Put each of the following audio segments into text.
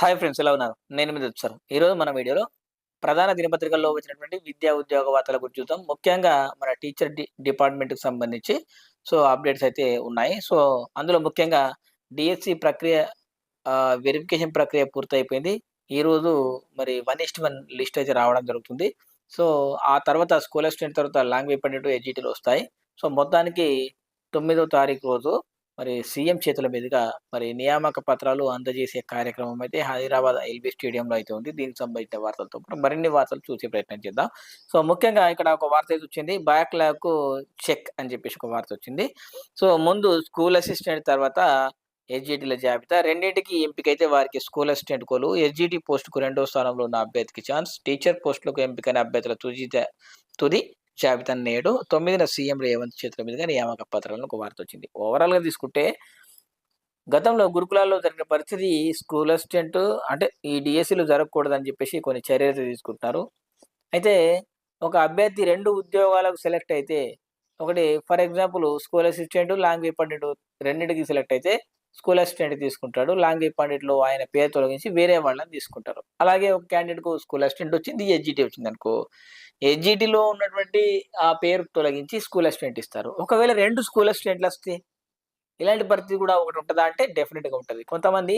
Hi friends ఎలా ఉన్నారు? నేను మీద సార్ ఈరోజు మన వీడియోలో ప్రధాన దినపత్రికల్లో వచ్చినటువంటి విద్యా ఉద్యోగ వార్తల గురించి చూద్దాం. ముఖ్యంగా మన టీచర్ డిపార్ట్మెంట్కి సంబంధించి సో అప్డేట్స్ అయితే ఉన్నాయి. సో అందులో ముఖ్యంగా డిఎస్సి ప్రక్రియ వెరిఫికేషన్ ప్రక్రియ పూర్తయిపోయింది. ఈరోజు మరి వన్ ఇస్ట్ వన్ లిస్ట్ అయితే రావడం జరుగుతుంది. సో ఆ తర్వాత స్కూల్ అసిస్టెంట్ తర్వాత లాంగ్వేజ్ పండిట్ ఎడ్జిటీలు వస్తాయి. సో మొత్తానికి తొమ్మిదో తారీఖు రోజు మరి సీఎం చేతుల మీదుగా మరి నియామక పత్రాలు అందజేసే కార్యక్రమం అయితే హైదరాబాద్ ఎల్బీ స్టేడియంలో అయితే ఉంది. దీనికి సంబంధించిన వార్తలతో పాటు మరిన్ని వార్తలు చూసే ప్రయత్నం చేద్దాం. సో ముఖ్యంగా ఇక్కడ ఒక వార్త అయితే వచ్చింది. బ్యాక్ ల్యాక్ చెక్ అని చెప్పేసి ఒక వార్త వచ్చింది. సో ముందు స్కూల్ అసిస్టెంట్ తర్వాత ఎస్జిటిల జాబితా. రెండింటికి ఎంపికైతే వారికి స్కూల్ అసిస్టెంట్ కోలు. ఎస్జిటి పోస్టుకు రెండో స్థానంలో ఉన్న అభ్యర్థికి ఛాన్స్. టీచర్ పోస్టులకు ఎంపికైన అభ్యర్థుల తుది తుది జాబితా నేడు. తొమ్మిదిన సీఎం రేవంత్ చేతుల మీదుగా నియామక పత్రాలను ఒక వార్త వచ్చింది. ఓవరాల్గా తీసుకుంటే గతంలో గురుకులాల్లో జరిగిన పరిస్థితి స్కూల్ అసిస్టెంట్ అంటే ఈ డిఎస్సీలు జరగకూడదని చెప్పేసి కొన్ని చర్యలు తీసుకుంటున్నారు. అయితే ఒక అభ్యర్థి రెండు ఉద్యోగాలకు సెలెక్ట్ అయితే ఒకటి for example school assistant language pandit రెండింటికి సెలెక్ట్ అయితే స్కూల్ అసిస్టెంట్ తీసుకుంటాడు. లాంగ్వేజ్ పండిట్లో ఆయన పేరు తొలగించి వేరే వాళ్ళని తీసుకుంటారు. అలాగే ఒక క్యాండిడేట్కు స్కూల్ అసిస్టెంట్ వచ్చింది ఎస్జిటి వచ్చింది అనుకో. ఎస్జిటిలో ఉన్నటువంటి ఆ పేరు తొలగించి స్కూల్ అసిస్టెంట్ ఇస్తారు. ఒకవేళ రెండు స్కూల్ అసిస్టెంట్లు వస్తే ఇలాంటి పరిస్థితి కూడా ఒకటి ఉంటుందా అంటే డెఫినెట్గా ఉంటుంది. కొంతమంది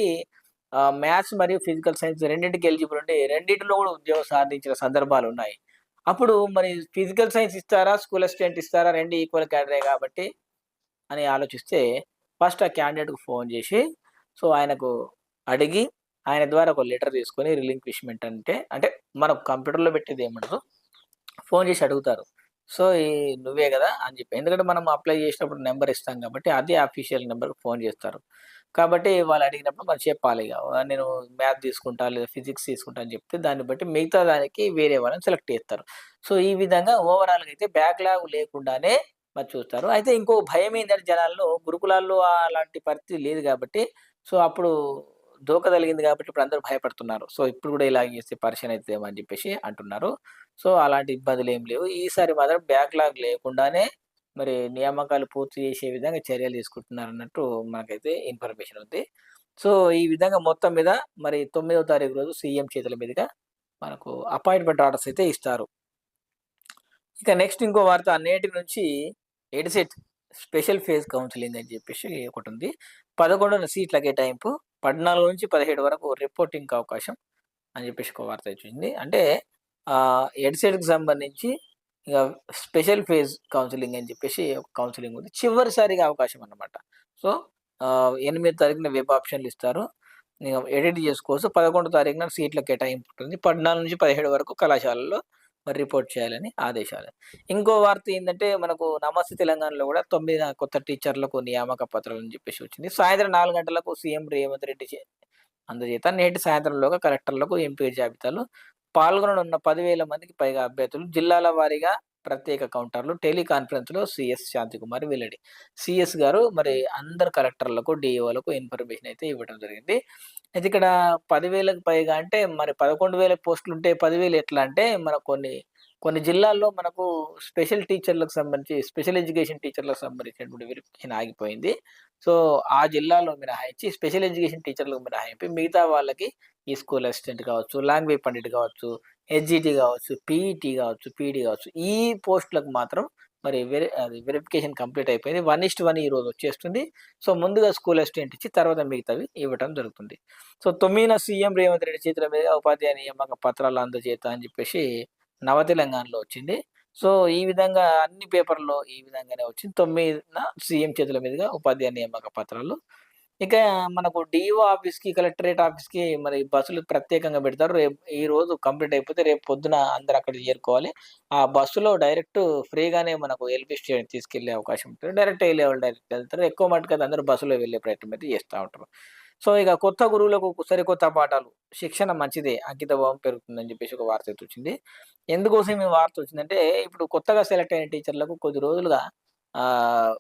మ్యాథ్స్ మరియు ఫిజికల్ సైన్స్ రెండింటికి ఎలిజిబుల్ ఉంటే రెండింటిలో కూడా ఉద్యోగం సాధించిన సందర్భాలు ఉన్నాయి. అప్పుడు మరి ఫిజికల్ సైన్స్ ఇస్తారా స్కూల్ అసిస్టెంట్ ఇస్తారా? రెండు ఈక్వల్ క్యాడరే కాబట్టి అని ఆలోచిస్తే ఫస్ట్ ఆ క్యాండిడేట్కి ఫోన్ చేసి సో ఆయనకు అడిగి ఆయన ద్వారా ఒక లెటర్ తీసుకొని రిలింక్విష్మెంట్ అంటే అంటే మనం కంప్యూటర్లో పెట్టేది ఏమంటారు? ఫోన్ చేసి అడుగుతారు. సో ఈ నువ్వే కదా అని చెప్పి ఎందుకంటే మనం అప్లై చేసినప్పుడు నెంబర్ ఇస్తాం కాబట్టి అదే అఫీషియల్ నెంబర్కి ఫోన్ చేస్తారు. కాబట్టి వాళ్ళు అడిగినప్పుడు మనం చెప్పాలి ఇక నేను మ్యాథ్ తీసుకుంటా లేదా ఫిజిక్స్ తీసుకుంటా అని చెప్తే దాన్ని బట్టి మిగతా దానికి వేరే వాళ్ళని సెలెక్ట్ చేస్తారు. సో ఈ విధంగా ఓవరాల్గా అయితే బ్యాక్లాగ్ లేకుండానే మరి చూస్తారు. అయితే ఇంకో భయం ఏంటంటే జనాల్లో గురుకులాల్లో అలాంటి పరిస్థితి లేదు కాబట్టి సో అప్పుడు దోక తగిలింది కాబట్టి ఇప్పుడు అందరూ భయపడుతున్నారు. సో ఇప్పుడు కూడా ఇలా చేస్తే పరిశీలన అవుతుందేమో అని చెప్పేసి అంటున్నారు. సో అలాంటి ఇబ్బందులు ఏం లేవు. ఈసారి మాత్రం బ్యాక్లాగ్ లేకుండానే మరి నియామకాలు పూర్తి చేసే విధంగా చర్యలు తీసుకుంటున్నారు అన్నట్టు మనకైతే ఇన్ఫర్మేషన్ ఉంది. సో ఈ విధంగా మొత్తం మీద మరి తొమ్మిదవ తారీఖు రోజు సీఎం చేతుల మీదుగా మనకు అపాయింట్మెంట్ ఆర్డర్స్ అయితే ఇస్తారు. ఇక నెక్స్ట్ ఇంకో వార్త నేటి నుంచి ఎడిసెట్ స్పెషల్ ఫేజ్ కౌన్సిలింగ్ అని చెప్పేసి ఒకటి ఉంది. పదకొండున సీట్ల కేటాయింపు పద్నాలుగు నుంచి పదిహేడు వరకు రిపోర్టింగ్ అవకాశం అని చెప్పేసి ఒక వార్త వచ్చింది. అంటే ఎడ్సెట్కి సంబంధించి ఇక స్పెషల్ ఫేజ్ కౌన్సిలింగ్ అని చెప్పేసి ఒక కౌన్సిలింగ్ ఉంది. చివరిసారిగా అవకాశం అన్నమాట. సో ఎనిమిది తారీఖున వెబ్ ఆప్షన్లు ఇస్తారు. ఎడిట్ చేసుకోవచ్చు. పదకొండు తారీఖున సీట్ల కేటాయింపు ఉంటుంది. పద్నాలుగు నుంచి పదిహేడు వరకు కళాశాలలో రిపోర్ట్ చేయాలని ఆదేశాలు. ఇంకో వార్త ఏంటంటే మనకు నమస్తే తెలంగాణలో కూడా తొమ్మిది కొత్త టీచర్లకు నియామక పత్రాలు అని చెప్పేసి వచ్చింది. సాయంత్రం నాలుగు గంటలకు సీఎం రేవంత్ రెడ్డి అందజేత. నేటి సాయంత్రంలోగా కలెక్టర్లకు ఎంపీ జాబితాలు పాల్గొననున్న పదివేల మందికి పైగా అభ్యర్థులు జిల్లాల వారీగా ప్రత్యేక కౌంటర్లు టెలికాన్ఫరెన్స్లో సిఎస్ శాంతికుమార్ వెల్లడి సిఎస్ గారు మరి అందరు కలెక్టర్లకు డిఓలకు ఇన్ఫర్మేషన్ అయితే ఇవ్వడం జరిగింది. అయితే ఇక్కడ పదివేలకు పైగా అంటే మరి పదకొండు వేల పోస్టులు ఉంటే పదివేలు ఎట్లా అంటే మన కొన్ని కొన్ని జిల్లాల్లో మనకు స్పెషల్ టీచర్లకు సంబంధించి స్పెషల్ ఎడ్యుకేషన్ టీచర్లకు సంబంధించినటువంటి వెరిఫికేషన్ ఆగిపోయింది. సో ఆ జిల్లాలో మినహాయించి స్పెషల్ ఎడ్యుకేషన్ టీచర్లకు మినహాయించి మిగతా వాళ్ళకి ఈ స్కూల్ అసిస్టెంట్ కావచ్చు లాంగ్వేజ్ పండిట్ కావచ్చు హెచ్జిటి కావచ్చు పీఈటీ కావచ్చు పీఈటీ కావచ్చు ఈ పోస్టులకు మాత్రం మరి వెరి అది వెరిఫికేషన్ కంప్లీట్ అయిపోయింది. వన్ ఇస్ట్ వన్ ఈ రోజు వచ్చేస్తుంది. సో ముందుగా స్కూల్ అసిస్టెంట్ ఇచ్చి తర్వాత మిగతావి ఇవ్వడం జరుగుతుంది. సో తొమ్మిదిన సీఎం రేవంత్ రెడ్డి చేతుల మీద ఉపాధ్యాయ నియామక పత్రాలు అందజేత అని చెప్పేసి నవ తెలంగాణలో వచ్చింది. సో ఈ విధంగా అన్ని పేపర్లో ఈ విధంగానే వచ్చింది. తొమ్మిదిన సీఎం చేతుల మీదుగా ఉపాధ్యాయ నియామక పత్రాలు ఇక మనకు డిఓ ఆఫీస్కి కలెక్టరేట్ ఆఫీస్కి మరి బస్సులు ప్రత్యేకంగా పెడతారు. రేపు ఈ రోజు కంప్లీట్ అయిపోతే రేపు పొద్దున అందరు అక్కడ చేరుకోవాలి. ఆ బస్సులో డైరెక్ట్ ఫ్రీగానే మనకు ఎల్బీ స్టేషన్ తీసుకెళ్ళే అవకాశం ఉంటుంది. డైరెక్ట్ వెళ్ళే వాళ్ళు డైరెక్ట్ వెళ్తారు. ఎక్కువ మటుకు అందరూ బస్సులో వెళ్ళే ప్రయత్నం అయితే చేస్తూ ఉంటారు. సో ఇక కొత్త గురువులకు సరికొత్త పాఠాలు శిక్షణ మంచిదే అంకిత భావం పెరుగుతుందని చెప్పేసి ఒక వార్త వచ్చింది. ఎందుకోసం ఈ వార్త వచ్చిందంటే ఇప్పుడు కొత్తగా సెలెక్ట్ అయిన టీచర్లకు కొద్ది రోజులుగా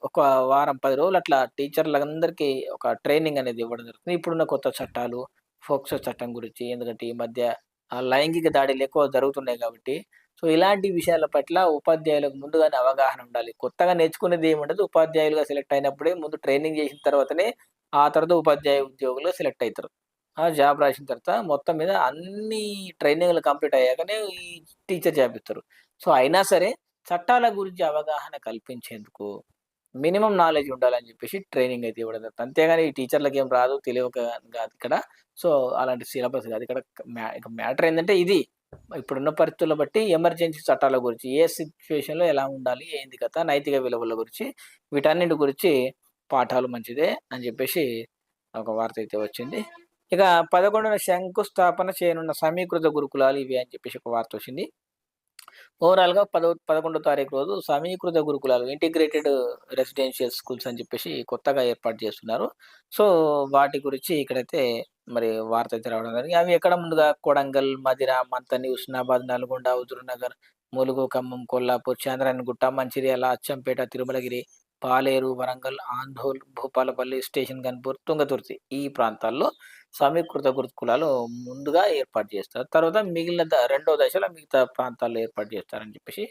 ఒక వారం పది రోజులు అట్లా టీచర్లందరికీ ఒక ట్రైనింగ్ అనేది ఇవ్వడం జరుగుతుంది ఇప్పుడున్న కొత్త చట్టాలు ఫోక్సో చట్టం గురించి ఎందుకంటే ఈ మధ్య లైంగిక దాడులు ఎక్కువ జరుగుతున్నాయి కాబట్టి సో ఇలాంటి విషయాల పట్ల ఉపాధ్యాయులకు ముందుగానే అవగాహన ఉండాలి కొత్తగా నేర్చుకునేది ఏముండదు ఉపాధ్యాయులుగా సెలెక్ట్ అయినప్పుడే ముందు ట్రైనింగ్ చేసిన తర్వాతనే ఆ తర్వాత ఉపాధ్యాయ ఉద్యోగులు సెలెక్ట్ అవుతారు ఆ! జాబ్ రాసిన తర్వాత మొత్తం మీద అన్ని ట్రైనింగ్‌లు కంప్లీట్ అయ్యాకనే ఈ టీచర్ జాబ్ ఇస్తారు. సో, అయినా సరే చట్టాల గురించి అవగాహన కల్పించేందుకు మినిమం నాలెడ్జ్ ఉండాలని చెప్పేసి ట్రైనింగ్ అయితే ఇవ్వడం జరుగుతుంది. అంతేగాని ఈ టీచర్లకేం రాదు తెలియక కాదు ఇక్కడ. సో, అలాంటి సిలబస్ కాదు. ఇక్కడ మ్యాటర్ ఏంటంటే ఇది. ఇప్పుడున్న పరిస్థితులను బట్టి ఎమర్జెన్సీ చట్టాల గురించి ఏ సిచ్యువేషన్లో ఎలా ఉండాలి? ఏంది కథ? నైతిక విలువల గురించి వీటన్నిటి గురించి పాఠాలు మంచిదే అని చెప్పేసి ఒక వార్త అయితే వచ్చింది. ఇక 11న శంకుస్థాపన చేయనున్న సమీకృత గురుకులాలు ఇవి అని చెప్పేసి ఒక వార్త వచ్చింది. ఓవరాల్‌గా పదో 11 తారీఖు రోజు సమీకృత గురుకులాలు ఇంటిగ్రేటెడ్ రెసిడెన్షియల్ స్కూల్స్ అని చెప్పేసి కొత్తగా ఏర్పాటు చేస్తున్నారు. సో, వాటి గురించి ఇక్కడైతే మరి వార్త అయితే రావడం జరిగింది. అవి ఎక్కడ ముందుగా కొడంగల్, మదిర మంతని హుస్నాబాద్, నల్గొండ, హుజూర్‌నగర్, ములుగు, ఖమ్మం, కొల్లాపూర్, చంద్రాయణగుట్ట మంచిర్యాల, అచ్చంపేట, తిరుమలగిరి, పాలేరు, వరంగల్, ఆంధోల్ భూపాలపల్లి, స్టేషన్ గన్పూర్, తుంగతుర్తి ఈ ప్రాంతాల్లో సమీకృత గురుకులాలు ముందుగా ఏర్పాటు చేస్తారు. తర్వాత మిగిలిన ద రెండో దశలో మిగతా ప్రాంతాల్లో ఏర్పాటు చేస్తారని చెప్పేసి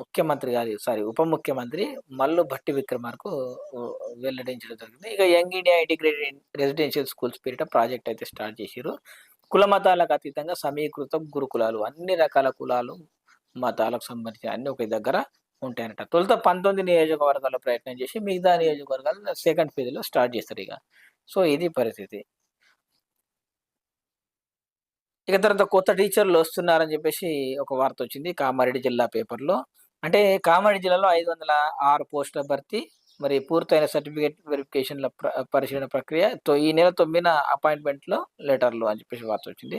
ముఖ్యమంత్రి గారి సారీ ఉప ముఖ్యమంత్రి మల్లు భట్టి విక్రమార్కు వెల్లడించడం జరిగింది. ఇక young India integrated residential schools పేరిట ప్రాజెక్ట్ అయితే స్టార్ట్ చేశారు కుల మతాలకు అతీతంగా సమీకృత గురుకులాలు అన్ని రకాల కులాలు, మతాలకు సంబంధించిన అన్ని ఒక దగ్గర ఉంటాయన్నట. తొలుత 19 నియోజకవర్గాల్లో ప్రయత్నం చేసి మిగతా నియోజకవర్గాలు సెకండ్ ఫేజ్‌లో స్టార్ట్ చేస్తారు ఇక సో, ఇది పరిస్థితి. ఇక తర్వాత కొత్త టీచర్లు వస్తున్నారని చెప్పేసి ఒక వార్త వచ్చింది కామారెడ్డి జిల్లా పేపర్‌లో. అంటే కామారెడ్డి జిల్లాలో 506 పోస్టుల భర్తీ మరి పూర్తయిన సర్టిఫికేట్ వెరిఫికేషన్‌ల పరిశీలన ప్రక్రియ ఈ నెల 9న అపాయింట్‌మెంట్‌లో లెటర్‌లు అని చెప్పేసి వార్త వచ్చింది.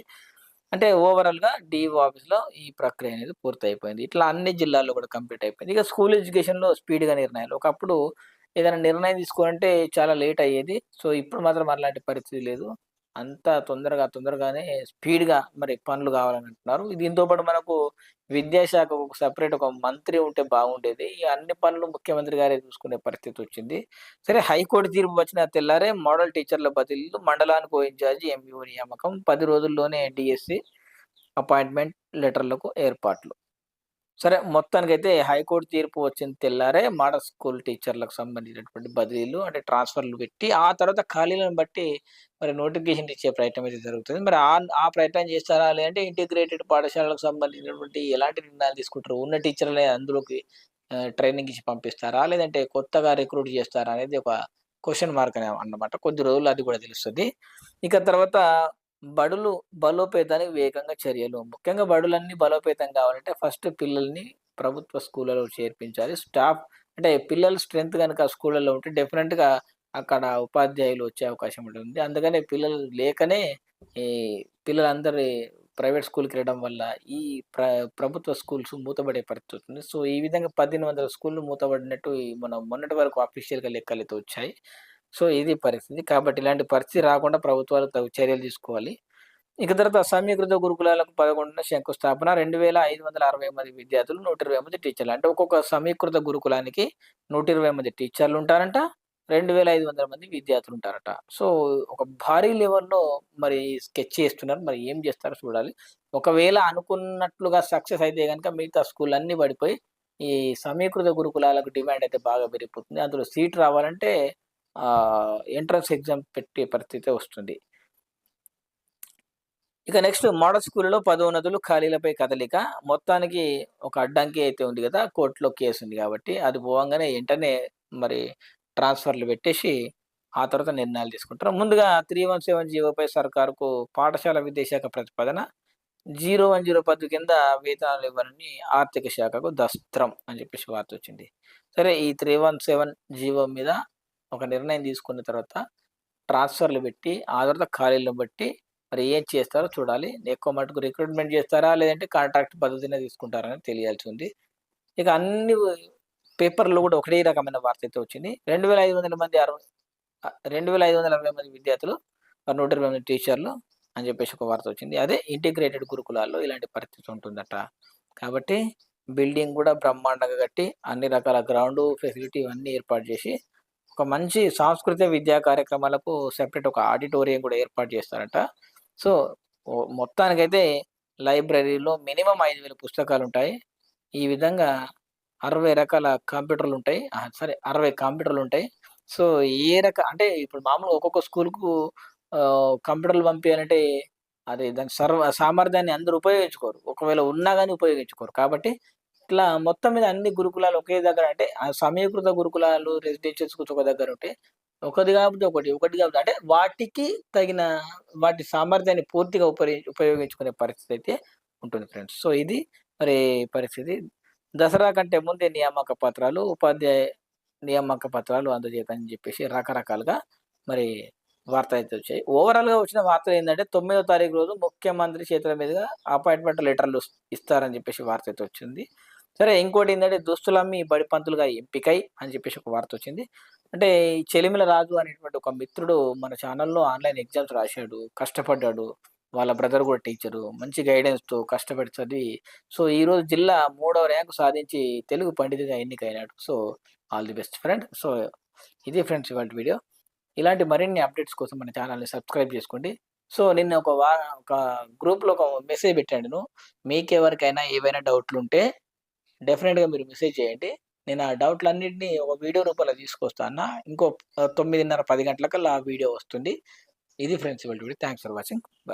అంటే ఓవరాల్‌గా డీఈఓ ఆఫీస్‌లో ఈ ప్రక్రియ అనేది పూర్తయిపోయింది. ఇట్లా అన్ని జిల్లాల్లో కూడా కంప్లీట్ అయిపోయింది. ఇక స్కూల్ ఎడ్యుకేషన్‌లో స్పీడ్‌గా నిర్ణయాలు. ఒకప్పుడు ఏదైనా నిర్ణయం తీసుకోవాలంటే చాలా లేట్ అయ్యేది. సో, ఇప్పుడు మాత్రం అలాంటి పరిస్థితి లేదు. అంతా తొందరగా తొందరగానే స్పీడ్‌గా మరి పనులు కావాలని అంటున్నారు. దీంతో పాటు మనకు విద్యాశాఖ ఒక సపరేట్ ఒక మంత్రి ఉంటే బాగుండేది. ఈ అన్ని పనులు ముఖ్యమంత్రి గారే చూసుకునే పరిస్థితి వచ్చింది. సరే హైకోర్టు తీర్పు వచ్చిన తెల్లారే మోడల్ టీచర్ల బదిలీలు, మండలానికి ఓ ఇన్ఛార్జి ఎంఈఓ నియామకం, పది రోజుల్లోనే డిఎస్సి అపాయింట్‌మెంట్ లెటర్‌లకు ఏర్పాట్లు. సరే మొత్తానికైతే హైకోర్టు తీర్పు వచ్చిన తెల్లారే మోడల్ స్కూల్ టీచర్లకు సంబంధించినటువంటి బదిలీలు అంటే ట్రాన్స్‌ఫర్‌లు పెట్టి ఆ తర్వాత ఖాళీలను బట్టి మరి నోటిఫికేషన్ ఇచ్చే ప్రయత్నం అయితే జరుగుతుంది. మరి ఆ ఆ ప్రయత్నం చేస్తారా? లేదంటే ఇంటిగ్రేటెడ్ పాఠశాలలకు సంబంధించినటువంటి ఎలాంటి నిర్ణయాలు తీసుకుంటారు? ఉన్న టీచర్లే అందులోకి ట్రైనింగ్ ఇచ్చి పంపిస్తారా? లేదంటే కొత్తగా రిక్రూట్ చేస్తారా? అనేది ఒక క్వశ్చన్ మార్క్ అనే అన్నమాట. కొద్ది రోజులు అది కూడా తెలుస్తుంది ఇక తర్వాత బడులు బలోపేతానికి వేగంగా చర్యలు. ముఖ్యంగా బడులన్నీ బలోపేతం కావాలంటే ఫస్ట్ పిల్లల్ని ప్రభుత్వ స్కూళ్ళలో చేర్పించాలి. స్టాఫ్ అంటే పిల్లల స్ట్రెంత్ కనుక స్కూళ్ళలో ఉంటే డెఫినెట్‌గా అక్కడ ఉపాధ్యాయులు వచ్చే అవకాశం ఉంటుంది. అందుకనే పిల్లలు లేకనే ఈ పిల్లలందరి ప్రైవేట్ స్కూల్కి వెళ్ళడం వల్ల ఈ ప్ర ప్రభుత్వ స్కూల్స్ మూతబడే పరిస్థితి వస్తుంది. సో, ఈ విధంగా పద్దెనిమిది వందల స్కూళ్ళు మూతబడినట్టు మనం మొన్నటి వరకు అఫీషియల్‌గా లెక్కలైతే వచ్చాయి. సో, ఇది పరిస్థితి. కాబట్టి ఇలాంటి పరిస్థితి రాకుండా ప్రభుత్వాలు తగు చర్యలు తీసుకోవాలి. ఇక తర్వాత సమీకృత గురుకులాలకు 11న శంకుస్థాపన 2560 మంది విద్యార్థులు, 120 మంది టీచర్లు. అంటే ఒక్కొక్క సమీకృత గురుకులానికి 120 మంది టీచర్లు ఉంటారంట. 2500 మంది విద్యార్థులు ఉంటారట. సో, ఒక భారీ లెవెల్‌లో మరి స్కెచ్ చేస్తున్నారు. మరి ఏం చేస్తారో చూడాలి. ఒకవేళ అనుకున్నట్లుగా సక్సెస్ అయితే కనుక మిగతా స్కూల్‌లన్నీ పడిపోయి ఈ సమీకృత గురుకులాలకు డిమాండ్ అయితే బాగా పెరిగిపోతుంది. అందులో సీట్ రావాలంటే ఎంట్రన్స్ ఎగ్జామ్ పెట్టే పరిస్థితి వస్తుంది. ఇక నెక్స్ట్ మోడల్ స్కూల్‌లో పదోన్నతులు ఖాళీలపై కదలిక. మొత్తానికి ఒక అడ్డంకి అయితే ఉంది కదా కోర్టులో కేసు ఉంది కాబట్టి అది పోవంగానే వెంటనే మరి ట్రాన్స్‌ఫర్‌లు పెట్టేసి ఆ తర్వాత నిర్ణయాలు తీసుకుంటారు. ముందుగా 317 జీవోపై సర్కారుకు పాఠశాల విద్యాశాఖ ప్రతిపాదన. జీరో వన్ జీరో పద్ధతి కింద వేతనాలు ఇవ్వాలని ఆర్థిక శాఖకు దస్త్రం అని చెప్పేసి వార్త వచ్చింది. సరే ఈ 317 జీవో మీద ఒక నిర్ణయం తీసుకున్న తర్వాత ట్రాన్స్‌ఫర్‌లు పెట్టి ఆ తర్వాత ఖాళీలను బట్టి మరి ఏం చేస్తారో చూడాలి. ఎక్కువ మటుకు రిక్రూట్‌మెంట్ చేస్తారా? లేదంటే కాంట్రాక్ట్ పద్ధతినే తీసుకుంటారని అనేది తెలియాల్సి ఉంది. ఇక అన్ని పేపర్‌లో కూడా ఒకటే రకమైన వార్త అయితే వచ్చింది. 2500 మంది అరవై రెండు వేల ఐదు వందల అరవై మంది విద్యార్థులు, 120 మంది టీచర్లు అని చెప్పేసి ఒక వార్త వచ్చింది. అదే ఇంటిగ్రేటెడ్ గురుకులాల్లో ఇలాంటి పరిస్థితి ఉంటుందట. కాబట్టి బిల్డింగ్ కూడా బ్రహ్మాండంగా కట్టి అన్ని రకాల గ్రౌండు ఫెసిలిటీ ఇవన్నీ ఏర్పాటు చేసి ఒక మంచి సాంస్కృతిక విద్యా కార్యక్రమాలకు సెపరేట్ ఒక ఆడిటోరియం కూడా ఏర్పాటు చేస్తారట. సో, మొత్తానికైతే లైబ్రరీలో మినిమమ్ 5000 పుస్తకాలుంటాయి. ఈ విధంగా 60 రకాల కంప్యూటర్‌లుంటాయి. ఉంటాయి సరే 60 కంప్యూటర్‌లుంటాయి. సో, ఏ రక అంటే ఇప్పుడు మామూలుగా ఒక్కొక్క స్కూల్‌కు కంప్యూటర్లు పంపించాలంటే అది దాని సర్వ సామర్థ్యాన్ని అందరూ ఉపయోగించుకోరు ఒకవేళ ఉన్నా కానీ ఉపయోగించుకోరు కాబట్టి ఇట్లా మొత్తం మీద అన్ని గురుకులాలు ఒకే దగ్గర అంటే ఆ సమీకృత గురుకులాలు రెసిడెన్షియల్ స్కూల్స్ ఒక దగ్గర ఉంటే ఒకటి కాబట్టి ఒకటి ఒకటి కాబట్టి అంటే వాటికి తగిన వాటి సామర్థ్యాన్ని పూర్తిగా ఉపయోగి ఉపయోగించుకునే పరిస్థితి అయితే ఉంటుంది ఫ్రెండ్స్ సో ఇది మరి పరిస్థితి. దసరా కంటే ముందే నియామక పత్రాలు ఉపాధ్యాయ నియామక పత్రాలు అందజేతని చెప్పేసి రకరకాలుగా మరి వార్త అయితే వచ్చాయి. ఓవరాల్గా వచ్చిన వార్తలు ఏంటంటే తొమ్మిదో తారీఖు రోజు ముఖ్యమంత్రి చేతుల మీదుగా అపాయింట్మెంట్ లెటర్లు ఇస్తారని చెప్పేసి వార్త అయితే వచ్చింది. సరే ఇంకోటి ఏంటంటే దుస్తులమ్మి బడి పంతులుగా ఎంపికై అని చెప్పేసి ఒక వార్త వచ్చింది. అంటే ఈ చెలిమిల రాజు అనేటువంటి ఒక మిత్రుడు మన ఛానల్లో ఆన్లైన్ ఎగ్జామ్స్ రాశాడు కష్టపడ్డాడు. వాళ్ళ బ్రదర్ కూడా టీచరు మంచి గైడెన్స్తో కష్టపడి చదివి సో ఈరోజు జిల్లా మూడవ ర్యాంకు సాధించి తెలుగు పండితుగా ఎన్నికైనాడు. So all the best friend. So ఇది ఫ్రెండ్స్ ఇవాళ వీడియో. ఇలాంటి మరిన్ని అప్డేట్స్ కోసం మన ఛానల్ని సబ్స్క్రైబ్ చేసుకోండి. సో నిన్న ఒక వా ఒక గ్రూప్లో ఒక మెసేజ్ పెట్టాను మీకెవరికైనా ఏవైనా డౌట్లు ఉంటే డెఫినెట్గా మీరు మెసేజ్ చేయండి. నేను ఆ డౌట్లన్నింటినీ ఒక వీడియో రూపంలో తీసుకొస్తాను ఇంకో తొమ్మిదిన్నర పది గంటలకల్లా ఆ వీడియో వస్తుంది. ఇది friends video. Thanks for watching